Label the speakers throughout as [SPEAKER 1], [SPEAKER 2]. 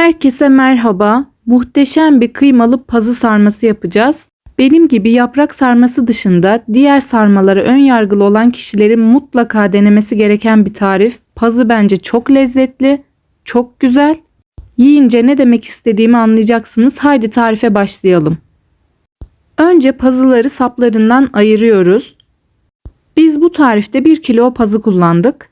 [SPEAKER 1] Herkese merhaba. Muhteşem bir kıymalı pazı sarması yapacağız. Benim gibi yaprak sarması dışında diğer sarmalara ön yargılı olan kişilerin mutlaka denemesi gereken bir tarif. Pazı bence çok lezzetli, çok güzel. Yiyince ne demek istediğimi anlayacaksınız. Haydi tarife başlayalım. Önce pazıları saplarından ayırıyoruz. Biz bu tarifte 1 kilo pazı kullandık.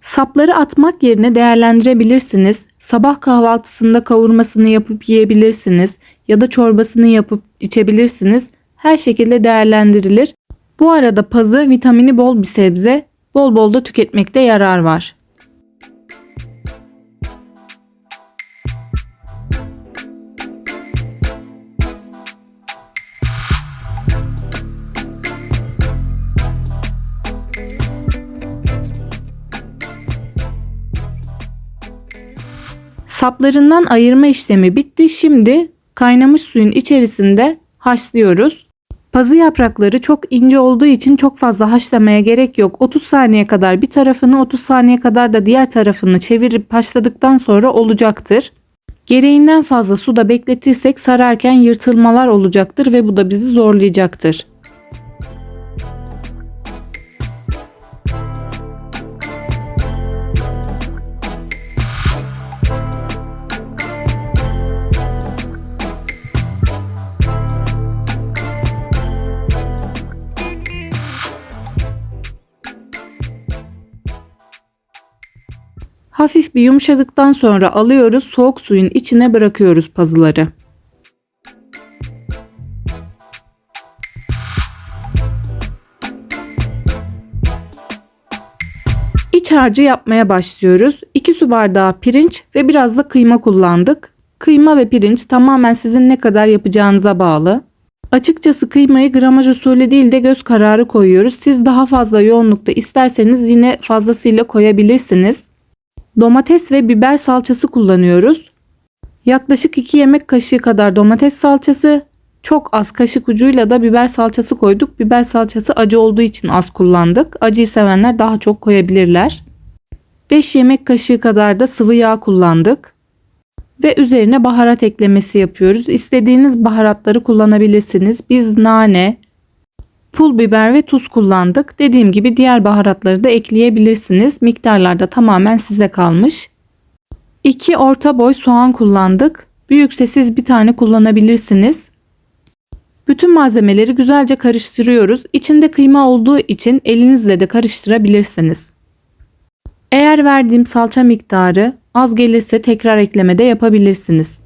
[SPEAKER 1] Sapları atmak yerine değerlendirebilirsiniz. Sabah kahvaltısında kavurmasını yapıp yiyebilirsiniz ya da çorbasını yapıp içebilirsiniz. Her şekilde değerlendirilir. Bu arada pazı vitamini bol bir sebze. Bol bol da tüketmekte yarar var. Saplarından ayırma işlemi bitti. Şimdi kaynamış suyun içerisinde haşlıyoruz. Pazı yaprakları çok ince olduğu için çok fazla haşlamaya gerek yok. 30 saniye kadar bir tarafını 30 saniye kadar da diğer tarafını çevirip haşladıktan sonra olacaktır. Gereğinden fazla suda bekletirsek sararken yırtılmalar olacaktır ve bu da bizi zorlayacaktır. Hafif bir yumuşadıktan sonra alıyoruz soğuk suyun içine bırakıyoruz pazıları. İç harcı yapmaya başlıyoruz. 2 su bardağı pirinç ve biraz da kıyma kullandık. Kıyma ve pirinç tamamen sizin ne kadar yapacağınıza bağlı. Açıkçası kıymayı gramaj usulü değil de göz kararı koyuyoruz. Siz daha fazla yoğunlukta isterseniz yine fazlasıyla koyabilirsiniz. Domates ve biber salçası kullanıyoruz. Yaklaşık 2 yemek kaşığı kadar domates salçası, çok az kaşık ucuyla da biber salçası koyduk. Biber salçası acı olduğu için az kullandık. Acıyı sevenler daha çok koyabilirler. 5 yemek kaşığı kadar da sıvı yağ kullandık. Ve üzerine baharat eklemesi yapıyoruz. İstediğiniz baharatları kullanabilirsiniz. Biz nane, pul biber ve tuz kullandık. Dediğim gibi diğer baharatları da ekleyebilirsiniz. Miktarlarda tamamen size kalmış. 2 orta boy soğan kullandık. Büyükse siz bir tane kullanabilirsiniz. Bütün malzemeleri güzelce karıştırıyoruz. İçinde kıyma olduğu için elinizle de karıştırabilirsiniz. Eğer verdiğim salça miktarı az gelirse tekrar ekleme de yapabilirsiniz.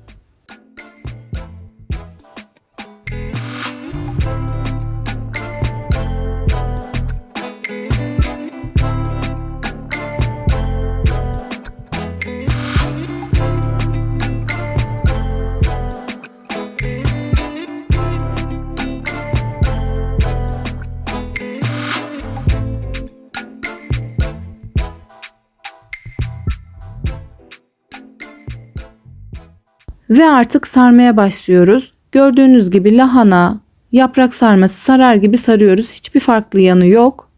[SPEAKER 1] Ve artık sarmaya başlıyoruz. Gördüğünüz gibi lahana, yaprak sarması sarar gibi sarıyoruz. Hiçbir farklı yanı yok.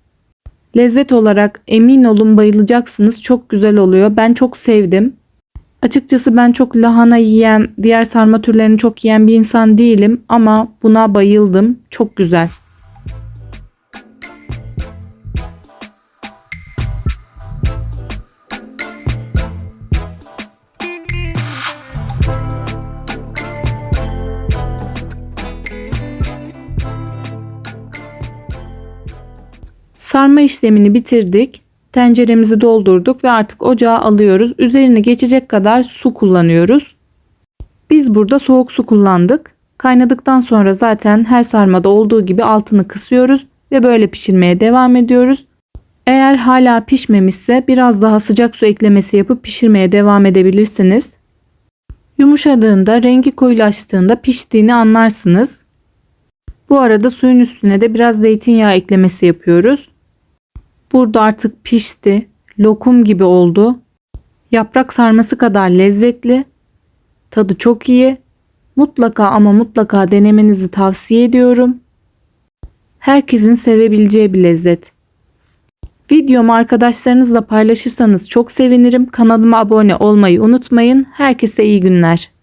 [SPEAKER 1] Lezzet olarak emin olun bayılacaksınız. Çok güzel oluyor. Ben çok sevdim. Açıkçası ben çok lahana yiyen, diğer sarma türlerini çok yiyen bir insan değilim ama buna bayıldım. Çok güzel. Sarma işlemini bitirdik. Tenceremizi doldurduk ve artık ocağa alıyoruz. Üzerine geçecek kadar su kullanıyoruz. Biz burada soğuk su kullandık. Kaynadıktan sonra zaten her sarmada olduğu gibi altını kısıyoruz ve böyle pişirmeye devam ediyoruz. Eğer hala pişmemişse biraz daha sıcak su eklemesi yapıp pişirmeye devam edebilirsiniz. Yumuşadığında, rengi koyulaştığında piştiğini anlarsınız. Bu arada suyun üstüne de biraz zeytinyağı eklemesi yapıyoruz. Burada artık pişti. Lokum gibi oldu. Yaprak sarması kadar lezzetli. Tadı çok iyi. Mutlaka ama mutlaka denemenizi tavsiye ediyorum. Herkesin sevebileceği bir lezzet. Videomu arkadaşlarınızla paylaşırsanız çok sevinirim. Kanalıma abone olmayı unutmayın. Herkese iyi günler.